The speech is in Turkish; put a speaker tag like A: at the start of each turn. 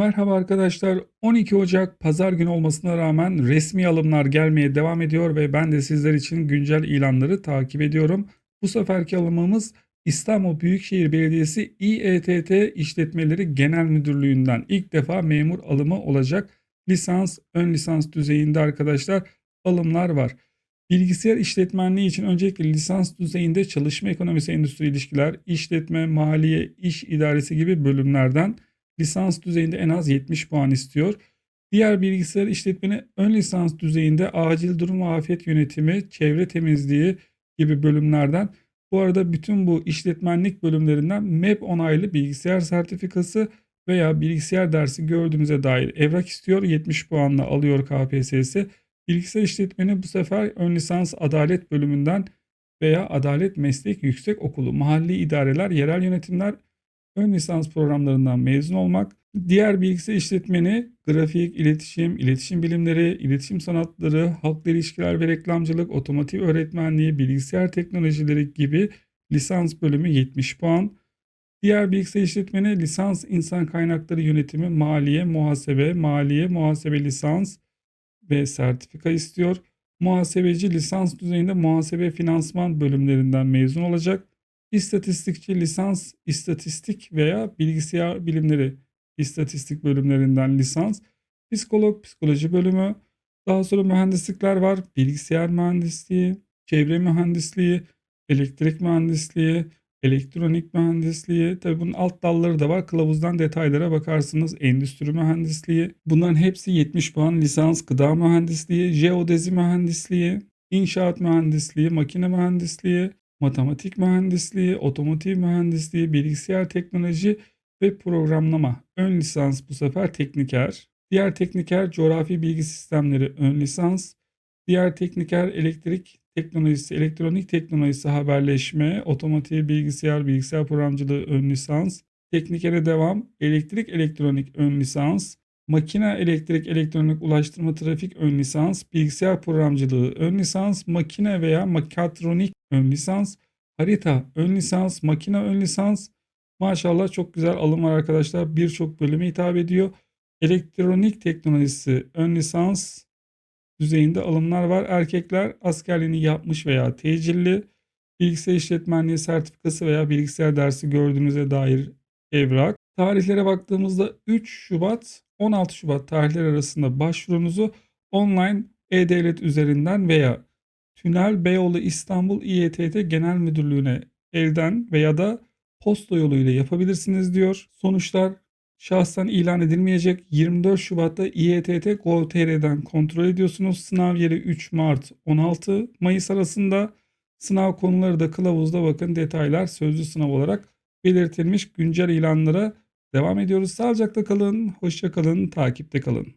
A: Merhaba arkadaşlar. 12 Ocak pazar günü olmasına rağmen resmi alımlar gelmeye devam ediyor ve ben de sizler için güncel ilanları takip ediyorum. Bu seferki alımımız İstanbul Büyükşehir Belediyesi İETT İşletmeleri Genel Müdürlüğü'nden ilk defa memur alımı olacak. Lisans, ön lisans düzeyinde arkadaşlar alımlar var. Bilgisayar işletmenliği için öncelikle lisans düzeyinde çalışma ekonomisi endüstri ilişkiler, işletme, maliye, iş idaresi gibi bölümlerden lisans düzeyinde en az 70 puan istiyor. Diğer bilgisayar işletmeni ön lisans düzeyinde acil durum ve afet yönetimi, çevre temizliği gibi bölümlerden bu arada bütün bu işletmenlik bölümlerinden MEP onaylı bilgisayar sertifikası veya bilgisayar dersi gördüğünüze dair evrak istiyor. 70 puanla alıyor KPSS. Bilgisayar işletmeni bu sefer ön lisans adalet bölümünden veya adalet meslek yüksek okulu, mahalli idareler, yerel yönetimler ön lisans programlarından mezun olmak, diğer bilgisayar işletmeni, grafik, iletişim, iletişim bilimleri, iletişim sanatları, halkla ilişkiler ve reklamcılık, otomotiv öğretmenliği, bilgisayar teknolojileri gibi lisans bölümü 70 puan. Diğer bilgisayar işletmeni lisans insan kaynakları yönetimi, maliye, muhasebe, maliye, muhasebe lisans ve sertifika istiyor. Muhasebeci lisans düzeyinde muhasebe finansman bölümlerinden mezun olacak. İstatistikçi lisans istatistik veya bilgisayar bilimleri istatistik bölümlerinden lisans. Psikolog psikoloji bölümü. Daha sonra mühendislikler var. Bilgisayar mühendisliği, çevre mühendisliği, elektrik mühendisliği, elektronik mühendisliği. Tabi bunun alt dalları da var. Kılavuzdan detaylara bakarsınız. Endüstri mühendisliği. Bunların hepsi 70 puan lisans. Gıda mühendisliği, jeodezi mühendisliği, inşaat mühendisliği, makine mühendisliği, matematik mühendisliği, otomotiv mühendisliği, bilgisayar teknoloji ve programlama. Ön lisans bu sefer tekniker. Diğer tekniker coğrafi bilgi sistemleri ön lisans. Diğer tekniker elektrik teknolojisi, elektronik teknolojisi, haberleşme, otomotiv, bilgisayar, bilgisayar programcılığı ön lisans. Teknikere devam, elektrik elektronik ön lisans. Makine elektrik elektronik ulaştırma trafik ön lisans, bilgisayar programcılığı ön lisans, makine veya mekatronik ön lisans, harita ön lisans, makine ön lisans. Maşallah çok güzel alım var arkadaşlar. Birçok bölüme hitap ediyor. Elektronik teknolojisi ön lisans düzeyinde alımlar var. Erkekler askerliğini yapmış veya tecilli, bilgisayar işletmenliği sertifikası veya bilgisayar dersi gördüğünüze dair evrak. Tarihlere baktığımızda 3 Şubat 16 Şubat tarihleri arasında başvurunuzu online e-devlet üzerinden veya Tünel Beyoğlu İstanbul İETT Genel Müdürlüğü'ne evden veya da posta yoluyla yapabilirsiniz diyor. Sonuçlar şahsen ilan edilmeyecek. 24 Şubat'ta İETT Gov.tr'den kontrol ediyorsunuz. Sınav yeri 3 Mart 16 Mayıs arasında. Sınav konuları da kılavuzda bakın detaylar sözlü sınav olarak belirtilmiş güncel ilanlara devam ediyoruz. Sağlıcakla kalın, hoşça kalın, takipte kalın.